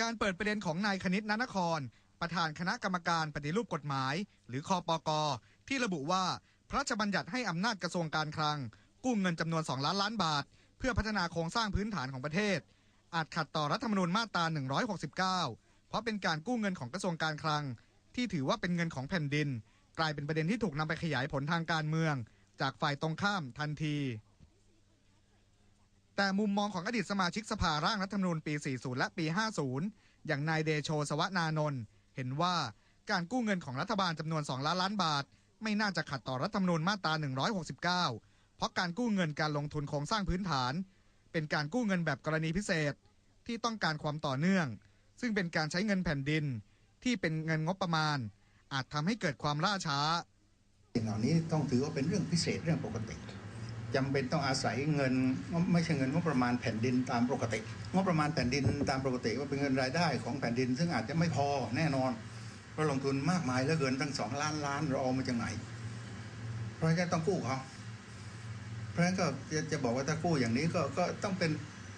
การเปิดประเด็นของนายคณิตนานคร ประธานคณะกรรมการปฏิรูปกฎหมาย หรือคอปกที่ระบุว่า พระราชบัญญัติให้อำนาจกระทรวงการคลัง กู้เงินจำนวน 2 ล้านล้านบาท เพื่อพัฒนาโครงสร้างพื้นฐานของประเทศ อาจขัดต่อรัฐธรรมนูญมาตรา 169 เพราะเป็นการกู้เงินของกระทรวงการคลัง ที่ถือว่าเป็นเงินของแผ่นดิน กลายเป็นประเด็นที่ถูกนำไปขยายผลทางการเมือง จากฝ่ายตรงข้ามทันที แต่มุมมองของอดีตสมาชิกสภาร่างรัฐธรรมนูญปี 40 และปี 50 อย่างนายเดโชสวนานนท์เห็นว่าการกู้เงินของรัฐบาลจำนวน 2 ล้านล้านบาท ไม่น่าจะขัดต่อรัฐธรรมนูญมาตรา 169 เพราะการกู้เงินการลงทุนโครงสร้างพื้นฐาน เป็นการกู้เงินแบบกรณีพิเศษ ที่ต้องการความต่อเนื่อง ซึ่งเป็นการใช้เงินแผ่นดิน ที่เป็นเงินงบประมาณ อาจทำให้เกิดความล่าช้าสิ่งเหล่านี้ต้องถือว่าเป็นเรื่องพิเศษเรื่องปกติ จำเป็นต้องอาศัยเงินไม่ใช่เงินงบประมาณแผ่นดินตามปกติงบประมาณแผ่นดินตามปกติว่าเป็นเงินรายได้ของแผ่นดิน ซึ่งอาจจะไม่พอแน่นอนเพราะลงทุนมากมายเหลือเกินตั้งสองล้านล้านเราเอามาจากไหน เพราะฉะนั้นต้องกู้เขาเพราะฉะนั้นก็จะจะบอกว่าถ้ากู้อย่างนี้ก็ก็ต้องเป็น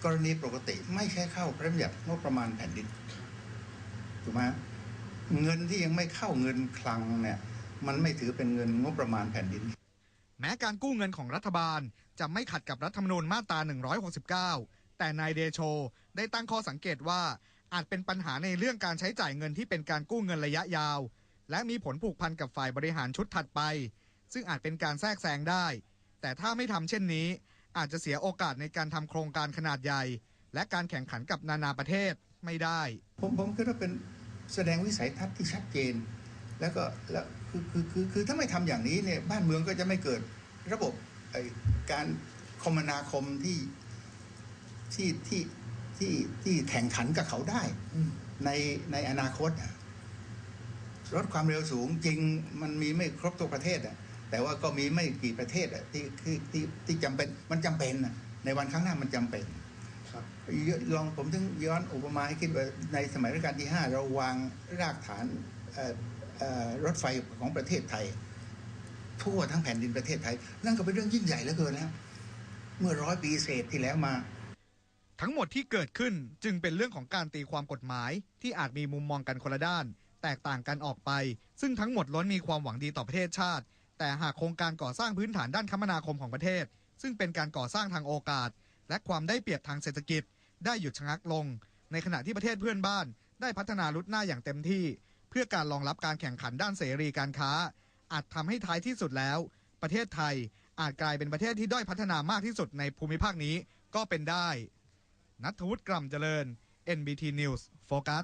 กรณีปกติ ไม่ใช่เข้าพระราบัญญัติงบประมาณแผ่นดินถูกไหมเงินที่ยังไม่เข้าเงินคลังเนี่ย มันไม่ถือเป็นเงินงบประมาณแผ่นดิน แม้การกู้เงินของรัฐบาล จะไม่ขัดกับรัฐธรรมนูญมาตรา 169 แต่นายเดโชได้ตั้งข้อสังเกตว่าอาจเป็นปัญหาในเรื่องการใช้จ่ายเงินที่เป็นการกู้เงินระยะยาว และมีผลผูกพันกับฝ่ายบริหารชุดถัดไป ซึ่งอาจเป็นการแทรกแซงได้ แต่ถ้าไม่ทำเช่นนี้ อาจจะเสียโอกาสในการทำโครงการขนาดใหญ่ และการแข่งขันกับนานาประเทศไม่ได้ ผมผมคิดว่าเป็นแสดงวิสัยทัศน์ที่ชัดเจน แล้วก็แล้วคือคือคือคือถ้าไม่ทำอย่างนี้เนี่ยบ้านเมืองก็จะไม่เกิดระบบไอการคมนาคมที่ที่ที่ที่ที่แข่งขันกับเขาได้ในในอนาคตอะรถความเร็วสูงจริงมันมีไม่ครบทุกประเทศอะแต่ว่าก็มีไม่กี่ประเทศอะที่ที่ที่ที่จำเป็นมันจำเป็นอะในวันข้างหน้ามันจำเป็นลองผมถึงย้อนอุปมาให้คิดว่าในสมัยรัชกาลที่ 5 เราวางรากฐานเอ่อเอ่อ รถไฟของประเทศไทย ทั่วทั้งแผ่นดินประเทศไทย นั่นก็เป็นเรื่องยิ่งใหญ่เหลือเกินแล้วเมื่อร้อยปีเศษที่แล้วมา ทั้งหมดที่เกิดขึ้นจึงเป็นเรื่องของการตีความกฎหมาย ที่อาจมีมุมมองกันคนละด้าน แตกต่างกันออกไป ซึ่งทั้งหมดล้วนมีความหวังดีต่อประเทศชาติ แต่หากโครงการก่อสร้างพื้นฐานด้านคมนาคมของประเทศ ซึ่งเป็นการก่อสร้างทางโอกาส และความได้เปรียบทางเศรษฐกิจ ได้หยุดชะงักลง ในขณะที่ประเทศเพื่อนบ้าน ได้พัฒนาลุดหน้าอย่างเต็มที่ พื่อการรองรับการแข่งขันด้านเสรีการค้า อาจทำให้ท้ายที่สุดแล้ว ประเทศไทยอาจกลายเป็นประเทศที่ด้อยพัฒนามากที่สุดในภูมิภาคนี้ก็เป็นได้นัทวุฒิกล่ำเจริญ NBT News โฟกัส